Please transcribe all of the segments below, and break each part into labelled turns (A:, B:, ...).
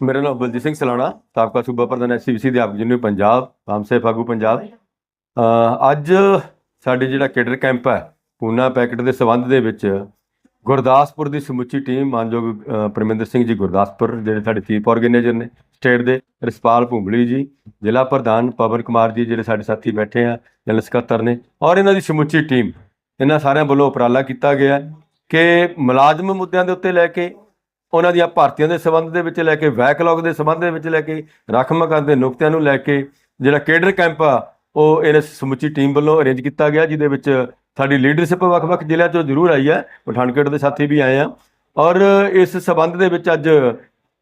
A: ਮੇਰਾ ਨਾਮ ਬਲਜੀਤ ਸਿੰਘ ਸਲਾਣਾ ਸਾਬਕਾ ਸੂਬਾ ਪ੍ਰਧਾਨ ਐਸਸੀਬੀਸੀ ਦੇ ਆਪ ਯੂਨੀਅਨ ਪੰਜਾਬ ਹਮਸੇ ਫਾਗੂ ਪੰਜਾਬ ਅੱਜ ਸਾਡੇ ਜਿਹੜਾ ਕੇਡਰ ਕੈਂਪ ਹੈ ਪੂਨਾ ਪੈਕਟ ਦੇ ਸਬੰਧ ਦੇ ਵਿੱਚ ਗੁਰਦਾਸਪੁਰ ਦੀ ਸਮੁੱਚੀ ਟੀਮ ਮਾਨਯੋਗ ਪਰਮਿੰਦਰ ਸਿੰਘ ਜੀ ਗੁਰਦਾਸਪੁਰ ਜਿਹੜੇ ਸਾਡੇ ਚੀਫ ਆਰਗੇਨਾਈਜ਼ਰ ਨੇ ਸਟੇਟ ਦੇ ਰਿਸਪਾਲ ਭੁੰਬਲੀ ਜੀ ਜ਼ਿਲ੍ਹਾ ਪ੍ਰਧਾਨ ਪਵਨ ਕੁਮਾਰ ਜੀ ਜਿਹੜੇ ਸਾਡੇ ਸਾਥੀ ਬੈਠੇ ਆ ਜਨਰਲ ਸਕੱਤਰ ਨੇ ਔਰ ਇਹਨਾਂ ਦੀ ਸਮੁੱਚੀ ਟੀਮ ਇਹਨਾਂ ਸਾਰਿਆਂ ਵੱਲੋਂ ਉਪਰਾਲਾ ਕੀਤਾ ਗਿਆ ਕਿ ਮੁਲਾਜ਼ਮ ਮੁੱਦਿਆਂ ਦੇ ਉੱਤੇ ਲੈ ਕੇ ਉਹਨਾਂ ਦੀਆਂ ਭਾਰਤੀਆਂ ਦੇ ਸੰਬੰਧ ਦੇ ਵਿੱਚ ਲੈ ਕੇ ਬੈਕਲੌਗ ਦੇ ਸੰਬੰਧ ਦੇ ਵਿੱਚ ਲੈ ਕੇ ਰਾਖਮਕਾਂ ਦੇ ਨੁਕਤਿਆਂ ਨੂੰ ਲੈ ਕੇ ਜਿਹੜਾ ਕੇਡਰ ਕੈਂਪ ਆ, ਉਹ ਇਹਨਾਂ ਸਮੁੱਚੀ ਟੀਮ ਵੱਲੋਂ ਅਰੇਂਜ ਕੀਤਾ ਗਿਆ, ਜਿਹਦੇ ਵਿੱਚ ਸਾਡੀ ਲੀਡਰਸ਼ਿਪ ਵੱਖ-ਵੱਖ ਜ਼ਿਲ੍ਹਿਆਂ ਤੋਂ ਜ਼ਰੂਰ ਆਈ ਹੈ। ਪਠਾਨਕੋਟ ਦੇ ਸਾਥੀ ਵੀ ਆਏ ਆ। ਔਰ ਇਸ ਸੰਬੰਧ ਦੇ ਵਿੱਚ ਅੱਜ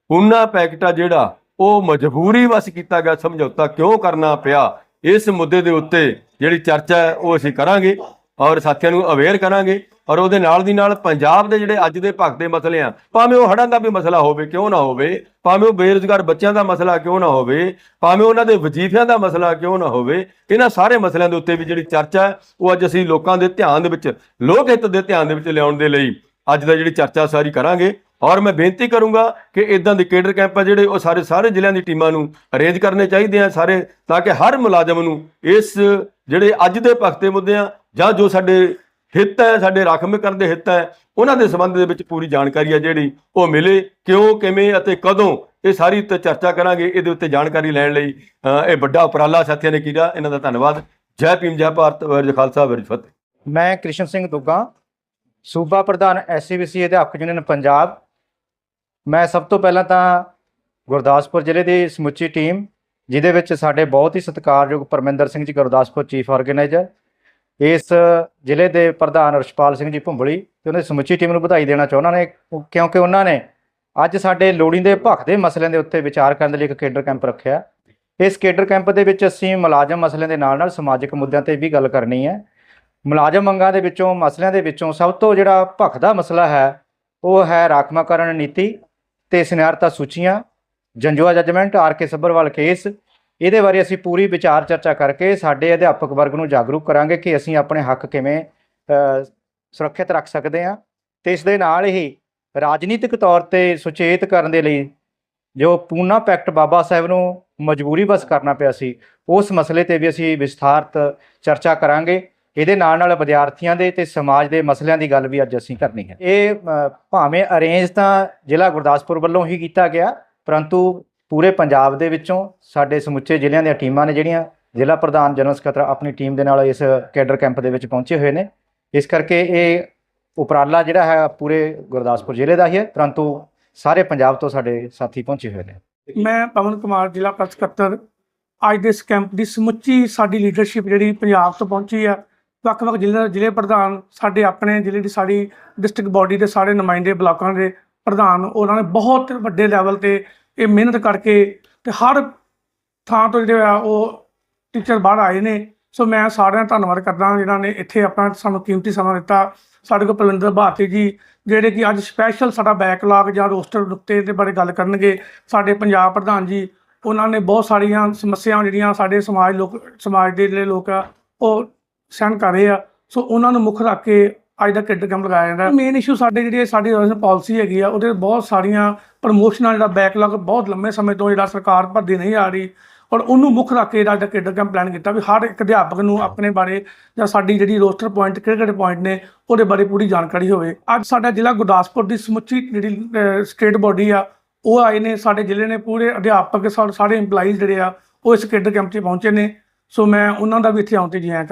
A: ਪੂਨਾ ਪੈਕਟ ਆ ਜਿਹੜਾ, ਉਹ ਮਜਬੂਰੀ ਵਸ ਕੀਤਾ ਗਿਆ, ਸਮਝੌਤਾ ਕਿਉਂ ਕਰਨਾ ਪਿਆ? ਇਸ ਮੁੱਦੇ ਦੇ ਉੱਤੇ ਜਿਹੜੀ ਚਰਚਾ ਹੈ, ਉਹ ਅਸੀਂ ਕਰਾਂਗੇ। ਔਰ ਸਾਥੀਆਂ ਨੂੰ ਅਵੇਅਰ ਕਰਾਂਗੇ। ਔਰ ਉਹਦੇ ਨਾਲ ਦੀ ਨਾਲ ਪੰਜਾਬ ਦੇ ਜਿਹੜੇ ਅੱਜ ਦੇ ਭਗਤ ਦੇ ਮਸਲੇ ਆ, ਭਾਵੇਂ ਉਹ ਹੜ੍ਹਾਂ ਦਾ ਵੀ ਮਸਲਾ ਹੋਵੇ, ਕਿਉਂ ਨਾ ਹੋਵੇ, ਭਾਵੇਂ ਉਹ ਬੇਰੁਜ਼ਗਾਰ ਬੱਚਿਆਂ ਦਾ ਮਸਲਾ ਕਿਉਂ ਨਾ ਹੋਵੇ, ਭਾਵੇਂ ਉਹਨਾਂ ਦੇ ਵਜ਼ੀਫਿਆਂ ਦਾ ਮਸਲਾ ਕਿਉਂ ਨਾ ਹੋਵੇ, ਇਹਨਾਂ ਸਾਰੇ ਮਸਲਿਆਂ ਦੇ ਉੱਤੇ ਵੀ ਜਿਹੜੀ ਚਰਚਾ ਹੈ, ਉਹ ਅੱਜ ਅਸੀਂ ਲੋਕਾਂ ਦੇ ਧਿਆਨ ਦੇ ਵਿੱਚ, ਲੋਕ ਹਿੱਤ ਦੇ ਧਿਆਨ ਦੇ ਵਿੱਚ ਲਿਆਉਣ ਦੇ ਲਈ ਅੱਜ ਦਾ ਜਿਹੜੀ ਚਰਚਾ ਸਾਰੀ ਕਰਾਂਗੇ। ਔਰ ਮੈਂ ਬੇਨਤੀ ਕਰੂੰਗਾ ਕਿ ਇਦਾਂ ਦੇ ਕੇਡਰ ਕੈਂਪ ਆ ਜਿਹੜੇ ਉਹ ਸਾਰੇ ਸਾਰੇ ਜ਼ਿਲ੍ਹਿਆਂ ਦੀ ਟੀਮਾਂ ਨੂੰ ਅਰੇਂਜ ਕਰਨੇ ਚਾਹੀਦੇ ਆ ਸਾਰੇ, ਤਾਂ ਕਿ ਹਰ ਮੁਲਾਜ਼ਮ ਨੂੰ ਇਸ ਜਿਹੜੇ ਅੱਜ ਦੇ ਭਗਤੇ ਮੁੱਦੇ ਆ ਜਾਂ ਜੋ ਸਾਡੇ ਹਿੱਤ ਹੈ, ਸਾਡੇ ਰਾਖਵੀਕਰਨ ਦੇ ਹਿੱਤ ਹੈ। ਉਹਨਾਂ ਦੇ ਸੰਬੰਧ ਦੇ ਵਿੱਚ ਪੂਰੀ ਜਾਣਕਾਰੀ ਹੈ ਜਿਹੜੀ ਉਹ ਮਿਲੇ। ਕਿਉਂ, ਕਿਵੇਂ ਅਤੇ ਕਦੋਂ ਇਹ ਸਾਰੀ ਤੇ ਚਰਚਾ ਕਰਾਂਗੇ, ਇਹਦੇ ਉੱਤੇ ਜਾਣਕਾਰੀ ਲੈਣ ਲਈ ਇਹ ਵੱਡਾ ਉਪਰਾਲਾ ਸਾਥੀਆਂ ਨੇ ਕੀਤਾ। ਇਹਨਾਂ ਦਾ ਧੰਨਵਾਦ। ਜੈ ਭੀਮ, ਜੈ ਭਾਰਤ ਵਰਜ ਖਾਲਸਾ ਵਰਜ ਫਤਿਹ।
B: ਮੈਂ ਕ੍ਰਿਸ਼ਨ ਸਿੰਘ ਦੁੱਗਾ, ਸੂਬਾ ਪ੍ਰਧਾਨ ਐਸਸੀਬੀਸੀ ਅਧਿਆਪਕ ਯੂਨੀਅਨ ਪੰਜਾਬ। ਮੈਂ ਸਭ ਤੋਂ ਪਹਿਲਾਂ ਤਾਂ ਗੁਰਦਾਸਪੁਰ ਜ਼ਿਲ੍ਹੇ ਦੀ ਸਮੁੱਚੀ ਟੀਮ, ਜਿਹਦੇ ਵਿੱਚ ਸਾਡੇ ਬਹੁਤ ਹੀ ਸਤਿਕਾਰਯੋਗ ਪਰਮਿੰਦਰ ਸਿੰਘ ਜੀ, ਗੁਰਦਾਸਪੁਰ ਚੀਫ ਆਰਗੇਨਾਈਜ਼ਰ ਇਸ ਜ਼ਿਲ੍ਹੇ ਦੇ ਪ੍ਰਧਾਨ ਰਸ਼ਪਾਲ ਸਿੰਘ ਜੀ ਭੁੰਬਲੀ ਤੇ ਉਹਨਾਂ ਦੀ ਸਮੁੱਚੀ ਟੀਮ ਨੂੰ ਵਧਾਈ ਦੇਣਾ ਚਾਹੁੰਦਾ ਨੇ ਕਿਉਂਕਿ ਉਹਨਾਂ ਨੇ ਅੱਜ ਸਾਡੇ ਲੋੜੀਂਦੇ ਭਖ ਦੇ ਮਸਲਿਆਂ ਦੇ ਉੱਤੇ ਵਿਚਾਰ ਕਰਨ ਦੇ ਲਈ ਇੱਕ ਕੇਡਰ ਕੈਂਪ ਰੱਖਿਆ। ਇਸ ਕੇਡਰ ਕੈਂਪ ਦੇ ਵਿੱਚ ਅਸੀਂ ਮੁਲਾਜ਼ਮ ਮਸਲਿਆਂ ਦੇ ਨਾਲ ਨਾਲ ਸਮਾਜਿਕ ਮੁੱਦਿਆਂ ਤੇ ਵੀ ਗੱਲ ਕਰਨੀ ਹੈ। ਮੁਲਾਜ਼ਮ ਮੰਗਾਂ ਦੇ ਵਿੱਚੋਂ, ਮਸਲਿਆਂ ਦੇ ਵਿੱਚੋਂ ਸਭ ਤੋਂ ਜਿਹੜਾ ਭਖ ਦਾ ਮਸਲਾ ਹੈ, ਉਹ ਹੈ ਰਾਖਵਾਂਕਰਨ ਨੀਤੀ ਤੇ ਸਿਨਾਰਤਾ ਸੂਚੀਆਂ, Janjua judgment, R K Sabharwal case ਇਹਦੇ ਬਾਰੇ ਅਸੀਂ ਪੂਰੀ ਵਿਚਾਰ ਚਰਚਾ ਕਰਕੇ ਸਾਡੇ ਅਧਿਆਪਕ ਵਰਗ ਨੂੰ ਜਾਗਰੂਕ ਕਰਾਂਗੇ ਕਿ ਅਸੀਂ ਆਪਣੇ ਹੱਕ ਕਿਵੇਂ ਸੁਰੱਖਿਅਤ ਰੱਖ ਸਕਦੇ ਹਾਂ। ਤੇ ਇਸ ਦੇ ਨਾਲ ਹੀ ਰਾਜਨੀਤਿਕ ਤੌਰ ਤੇ ਸੁਚੇਤ ਕਰਨ ਦੇ ਲਈ ਜੋ ਪੂਨਾ ਪੈਕਟ ਬਾਬਾ ਸਾਹਿਬ ਨੂੰ ਮਜਬੂਰੀ ਬਸ ਕਰਨਾ ਪਿਆ ਸੀ, ਉਸ ਮਸਲੇ ਤੇ ਵੀ ਅਸੀਂ ਵਿਸਥਾਰਤ ਚਰਚਾ ਕਰਾਂਗੇ। ਇਹਦੇ ਨਾਲ ਨਾਲ ਵਿਦਿਆਰਥੀਆਂ ਦੇ ਤੇ ਸਮਾਜ ਦੇ ਮਸਲਿਆਂ ਦੀ ਗੱਲ ਵੀ ਅੱਜ ਅਸੀਂ ਕਰਨੀ ਹੈ। ਇਹ ਭਾਵੇਂ ਅਰੇਂਜ ਤਾਂ ਜ਼ਿਲ੍ਹਾ ਗੁਰਦਾਸਪੁਰ ਵੱਲੋਂ ਹੀ ਕੀਤਾ ਗਿਆ, ਪਰੰਤੂ ਪੂਰੇ ਪੰਜਾਬ ਦੇ ਵਿੱਚੋਂ ਸਾਡੇ ਸਮੁੱਚੇ ਜ਼ਿਲ੍ਹਿਆਂ ਦੀਆਂ ਟੀਮਾਂ ਨੇ ਜਿਹੜੀਆਂ ਜ਼ਿਲ੍ਹਾ ਪ੍ਰਧਾਨ ਜਨਰਲ ਸਕੱਤਰ ਆਪਣੀ ਟੀਮ ਦੇ ਨਾਲ ਇਸ ਕੈਡਰ ਕੈਂਪ ਦੇ ਵਿੱਚ ਪਹੁੰਚੇ ਹੋਏ ਨੇ। ਇਸ ਕਰਕੇ ਇਹ ਉਪਰਾਲਾ ਜਿਹੜਾ ਹੈ ਪੂਰੇ ਗੁਰਦਾਸਪੁਰ ਜ਼ਿਲ੍ਹੇ ਦਾ ਹੀ ਹੈ, ਪਰੰਤੂ ਸਾਰੇ ਪੰਜਾਬ ਤੋਂ ਸਾਡੇ ਸਾਥੀ ਪਹੁੰਚੇ ਹੋਏ ਨੇ।
C: ਮੈਂ ਪਵਨ ਕੁਮਾਰ, ਜ਼ਿਲ੍ਹਾ ਪ੍ਰੈਸ ਸਕੱਤਰ, ਅੱਜ ਦੇ ਇਸ ਕੈਂਪ ਦੀ ਸਮੁੱਚੀ ਸਾਡੀ ਲੀਡਰਸ਼ਿਪ ਜਿਹੜੀ ਪੰਜਾਬ ਤੋਂ ਪਹੁੰਚੀ ਆ, ਵੱਖ-ਵੱਖ ਜ਼ਿਲ੍ਹੇ ਜ਼ਿਲ੍ਹੇ ਪ੍ਰਧਾਨ, ਸਾਡੇ ਆਪਣੇ ਜ਼ਿਲ੍ਹੇ ਦੀ ਸਾਡੀ ਡਿਸਟ੍ਰਿਕਟ ਬਾਡੀ ਦੇ ਸਾਰੇ ਨੁਮਾਇੰਦੇ ਬਲਾਕਾਂ ਦੇ ਪ੍ਰਧਾਨ, ਉਹਨਾਂ ਨੇ ਬਹੁਤ ਵੱਡੇ ਲੈਵਲ ਤੇ ਇਹ ਮਿਹਨਤ ਕਰਕੇ ਤੇ ਹਰ ਥਾਂ ਤੋਂ ਜਿਹੜੇ ਆ ਉਹ ਟੀਚਰ ਬਾਹਰ ਆਏ ਨੇ। ਸੋ ਮੈਂ ਸਾਰਿਆਂ ਦਾ ਧੰਨਵਾਦ ਕਰਦਾ ਜਿਨ੍ਹਾਂ ਨੇ ਇੱਥੇ ਆਪਣਾ ਸਾਨੂੰ ਕੀਮਤੀ ਸਮਾਂ ਦਿੱਤਾ। ਸਾਡੇ ਕੋਲ ਪ੍ਰਵਿੰਦਰ ਭਾਰਤੀ ਜੀ, ਜਿਹੜੇ ਕਿ ਅੱਜ ਸਪੈਸ਼ਲ ਸਾਡਾ ਬੈਕਲਾਗ ਜਾਂ ਰੋਸਟਰ ਨੁਕਤੇ ਦੇ ਬਾਰੇ ਗੱਲ ਕਰਨਗੇ। ਸਾਡੇ ਪੰਜਾਬ ਪ੍ਰਧਾਨ ਜੀ, ਉਹਨਾਂ ਨੇ ਬਹੁਤ ਸਾਰੀਆਂ ਸਮੱਸਿਆਵਾਂ ਜਿਹੜੀਆਂ ਸਾਡੇ ਸਮਾਜ ਲੋਕ, ਸਮਾਜ ਦੇ ਜਿਹੜੇ ਲੋਕ ਆ, ਉਹ ਸਹਿਣ ਕਰ ਰਹੇ ਆ। ਸੋ ਉਹਨਾਂ ਨੂੰ ਮੁੱਖ ਰੱਖ ਕੇ ਅੱਜ ਦਾ ਕਿੱਡ ਕੈਂਪ ਲਗਾਇਆ ਜਾਂਦਾ। ਮੇਨ ਇਸ਼ੂ ਸਾਡੇ ਜਿਹੜੀ ਸਾਡੀ ਪਾਲਿਸੀ ਹੈਗੀ ਆ, ਉਹਦੇ ਬਹੁਤ ਸਾਰੀਆਂ ਪ੍ਰਮੋਸ਼ਨਾਂ ਜਿਹੜਾ ਬੈਕਲੌਗ ਬਹੁਤ ਲੰਮੇ ਸਮੇਂ ਤੋਂ ਜਿਹੜਾ ਸਰਕਾਰ ਭਰਦੀ ਨਹੀਂ ਆ ਰਹੀ ਔਰ ਉਹਨੂੰ ਮੁੱਖ ਰੱਖ ਕੇ ਅੱਜ ਦਾ ਕਿੱਡ ਕੈਂਪ ਪਲਾਨ ਕੀਤਾ ਵੀ ਹਰ ਇੱਕ ਅਧਿਆਪਕ ਨੂੰ ਆਪਣੇ ਬਾਰੇ ਜਾਂ ਸਾਡੀ ਜਿਹੜੀ ਰੋਸਟਰ ਪੁਆਇੰਟ ਕਿਹੜੇ ਕਿਹੜੇ ਪੁਆਇੰਟ ਨੇ, ਉਹਦੇ ਬਾਰੇ ਪੂਰੀ ਜਾਣਕਾਰੀ ਹੋਵੇ। ਅੱਜ ਸਾਡਾ ਜ਼ਿਲ੍ਹਾ ਗੁਰਦਾਸਪੁਰ ਦੀ ਸਮੁੱਚੀ ਜਿਹੜੀ ਸਟੇਟ ਬੋਡੀ ਆ, ਉਹ ਆਏ ਨੇ, ਸਾਡੇ ਜ਼ਿਲ੍ਹੇ ਨੇ ਪੂਰੇ ਅਧਿਆਪਕ ਸਾ- ਸਾਰੇ EMPLOYEES ਜਿਹੜੇ ਆ, ਉਹ ਇਸ ਕਿੱਡ ਕੈਂਪ 'ਚ ਪਹੁੰਚੇ ਨੇ। ਸੋ ਮੈਂ ਉਹਨਾਂ ਦਾ ਵੀ ਇੱਥੇ ਆਉਣ ਤੇ ਜੀ ਆਇਆਂ